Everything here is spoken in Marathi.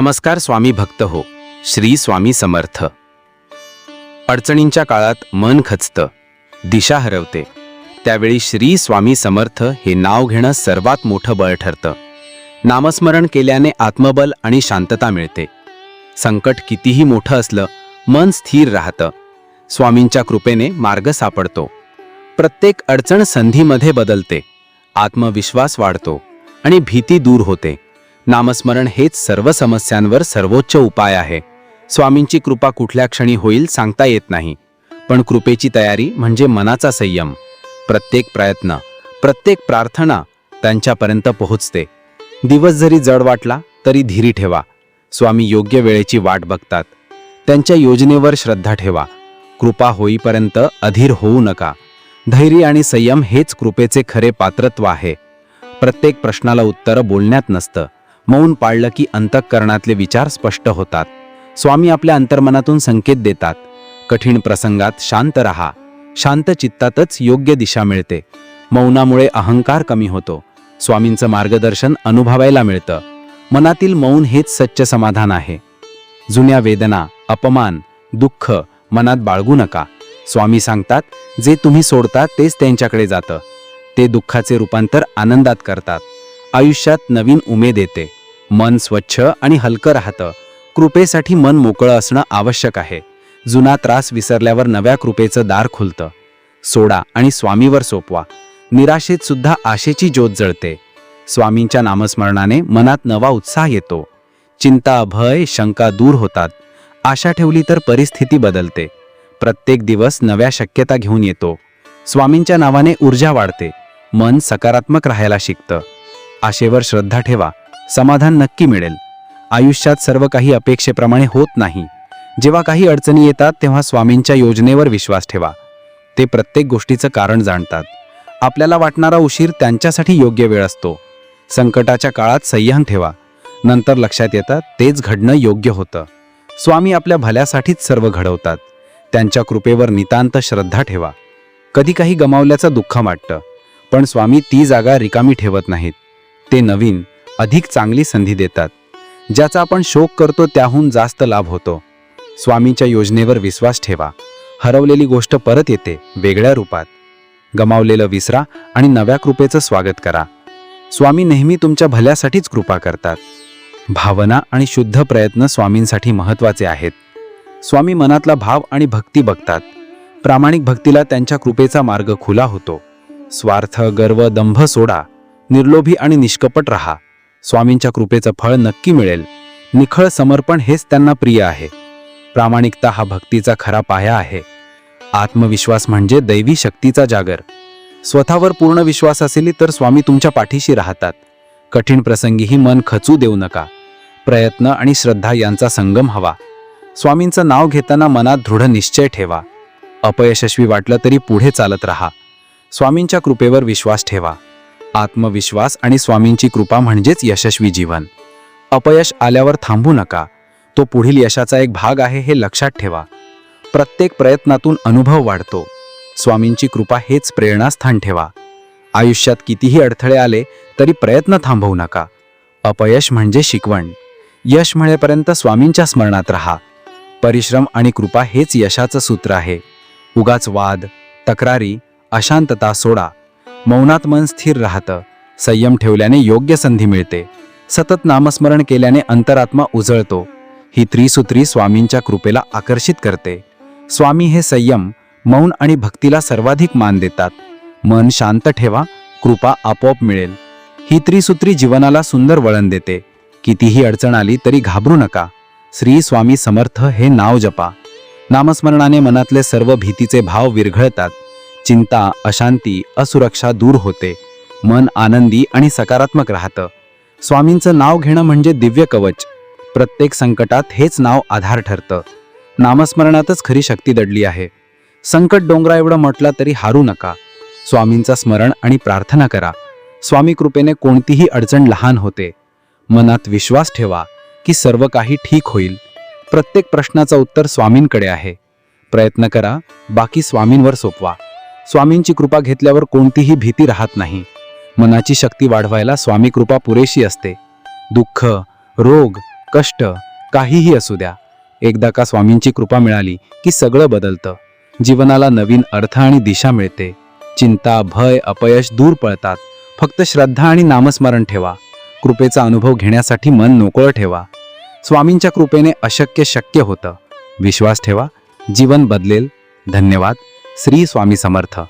नमस्कार स्वामी भक्त हो श्री स्वामी समर्थ. अडचणींच्या काळात मन खचतं दिशा हरवते. त्यावेळी श्री स्वामी समर्थ हे नाव घेणं सर्वात मोठं बळ ठरतं. नामस्मरण केल्याने आत्मबल आणि शांतता मिळते. संकट कितीही मोठं असलं मन स्थिर राहतं. स्वामींच्या कृपेने मार्ग सापडतो. प्रत्येक अडचण संधीमध्ये बदलते. आत्मविश्वास वाढतो आणि भीती दूर होते. नामस्मरण हेच सर्व समस्यांवर सर्वोच्च उपाय आहे. स्वामींची कृपा कुठल्या क्षणी होईल सांगता येत नाही. पण कृपेची तयारी म्हणजे मनाचा संयम. प्रत्येक प्रयत्न प्रत्येक प्रार्थना त्यांच्यापर्यंत पोहोचते. दिवस जरी जड वाटला तरी धीरी ठेवा. स्वामी योग्य वेळेची वाट बघतात. त्यांच्या योजनेवर श्रद्धा ठेवा. कृपा होईपर्यंत अधीर होऊ नका. धैर्य आणि संयम हेच कृपेचे खरे पात्रत्व आहे. प्रत्येक प्रश्नाला उत्तर बोलण्यात नसतं. मौन पाळलं की अंतःकरणातले विचार स्पष्ट होतात. स्वामी आपल्या अंतर्मनातून संकेत देतात. कठीण प्रसंगात शांत रहा. शांत चित्तातच योग्य दिशा मिळते. मौनामुळे अहंकार कमी होतो. स्वामींचं मार्गदर्शन अनुभवायला मिळतं. मनातील मौन हेच सच्च समाधान आहे. जुन्या वेदना अपमान दुःख मनात बाळगू नका. स्वामी सांगतात जे तुम्ही सोडता तेच त्यांच्याकडे जातं. ते दुःखाचे रूपांतर आनंदात करतात. आयुष्यात नवीन उमेद येते मन स्वच्छ आणि हलकं राहतं. कृपेसाठी मन मोकळं असणं आवश्यक आहे. जुना त्रास विसरल्यावर नव्या कृपेचं दार खुलतं. सोडा आणि स्वामीवर सोपवा. निराशेत सुद्धा आशेची ज्योत जळते. स्वामींच्या नामस्मरणाने मनात नवा उत्साह येतो. चिंता भय शंका दूर होतात. आशा ठेवली तर परिस्थिती बदलते. प्रत्येक दिवस नव्या शक्यता घेऊन येतो. स्वामींच्या नावाने ऊर्जा वाढते. मन सकारात्मक राहायला शिकतं. आशेवर श्रद्धा ठेवा. समाधान नक्की मिळेल. आयुष्यात सर्व काही अपेक्षेप्रमाणे होत नाही. जेव्हा काही अडचणी येतात तेव्हा स्वामींच्या योजनेवर विश्वास ठेवा. ते प्रत्येक गोष्टीचं कारण जाणतात. आपल्याला वाटणारा उशीर त्यांच्यासाठी योग्य वेळ असतो. संकटाच्या काळात संयम ठेवा. नंतर लक्षात येतं तेच घडणं योग्य होतं. स्वामी आपल्या भल्यासाठीच सर्व घडवतात. त्यांच्या कृपेवर नितांत श्रद्धा ठेवा. कधी काही गमावल्याचं दुःख वाटतं पण स्वामी ती जागा रिकामी ठेवत नाहीत. ते नवीन अधिक चांगली संधी देतात. ज्याचा आपण शोक करतो त्याहून जास्त लाभ होतो. स्वामींच्या योजनेवर विश्वास ठेवा. हरवलेली गोष्ट परत येते वेगळ्या रूपात. गमावलेलं विसरा आणि नव्या कृपेचं स्वागत करा. स्वामी नेहमी तुमच्या भल्यासाठीच कृपा करतात. भावना आणि शुद्ध प्रयत्न स्वामींसाठी महत्त्वाचे आहेत. स्वामी मनातला भाव आणि भक्ती बघतात. प्रामाणिक भक्तीला त्यांच्या कृपेचा मार्ग खुला होतो. स्वार्थ गर्व दंभ सोडा. निर्लोभी आणि निष्कपट रहा. स्वामींच्या कृपेचं फळ नक्की मिळेल. निखळ समर्पण हेच त्यांना प्रिय आहे. प्रामाणिकता हा भक्तीचा खरा पाया आहे. आत्मविश्वास म्हणजे दैवी शक्तीचा जागर. स्वतःवर पूर्ण विश्वास असेल तर स्वामी तुमच्या पाठीशी राहतात. कठीण प्रसंगीही मन खचू देऊ नका. प्रयत्न आणि श्रद्धा यांचा संगम हवा. स्वामींचं नाव घेताना मनात दृढ निश्चय ठेवा. अपयशस्वी वाटलं तरी पुढे चालत राहा. स्वामींच्या कृपेवर विश्वास ठेवा. आत्मविश्वास आणि स्वामींची कृपा म्हणजेच यशस्वी जीवन. अपयश आल्यावर थांबू नका. तो पुढील यशाचा एक भाग आहे हे लक्षात ठेवा. प्रत्येक प्रयत्नातून अनुभव वाढतो. स्वामींची कृपा हेच प्रेरणास्थान ठेवा. आयुष्यात कितीही अडथळे आले तरी प्रयत्न थांबवू नका. अपयश म्हणजे शिकवण. यश म्हणेपर्यंत स्वामींच्या स्मरणात राहा. परिश्रम आणि कृपा हेच यशाचं सूत्र आहे. उगाच वाद तक्रारी अशांतता सोडा. मौनात मन स्थिर राहतं. संयम ठेवल्याने योग्य संधी मिळते. सतत नामस्मरण केल्याने अंतरात्मा उजळतो. ही त्रिसूत्री स्वामींच्या कृपेला आकर्षित करते. स्वामी हे संयम मौन आणि भक्तीला सर्वाधिक मान देतात. मन शांत ठेवा कृपा आपोआप मिळेल. ही त्रिसूत्री जीवनाला सुंदर वळण देते. कितीही अडचण आली तरी घाबरू नका. श्री स्वामी समर्थ हे नाव जपा. नामस्मरणाने मनातले सर्व भीतीचे भाव विरघळतात. चिंता अशांती असुरक्षा दूर होते. मन आनंदी आणि सकारात्मक राहतं. स्वामींचं नाव घेणं म्हणजे दिव्य कवच. प्रत्येक संकटात हेच नाव आधार ठरतं. नामस्मरणातच खरी शक्ती दडली आहे. संकट डोंगरा एवढं म्हटलं तरी हारू नका. स्वामींचा स्मरण आणि प्रार्थना करा. स्वामी कृपेने कोणतीही अडचण लहान होते. मनात विश्वास ठेवा की सर्व काही ठीक होईल. प्रत्येक प्रश्नाचं उत्तर स्वामींकडे आहे. प्रयत्न करा बाकी स्वामींवर सोपवा. स्वामींची कृपा घेतल्यावर कोणतीही भीती राहत नाही. मनाची शक्ती वाढवायला स्वामी कृपा पुरेशी असते. दुःख रोग कष्ट काहीही असू द्या. एकदा का स्वामींची कृपा मिळाली की सगळं बदलतं. जीवनाला नवीन अर्थ आणि दिशा मिळते. चिंता भय अपयश दूर पळतात. फक्त श्रद्धा आणि नामस्मरण ठेवा. कृपेचा अनुभव घेण्यासाठी मन मोकळं ठेवा. स्वामींच्या कृपेने अशक्य शक्य होतं. विश्वास ठेवा. जीवन बदलेल. धन्यवाद. श्री स्वामी समर्थ.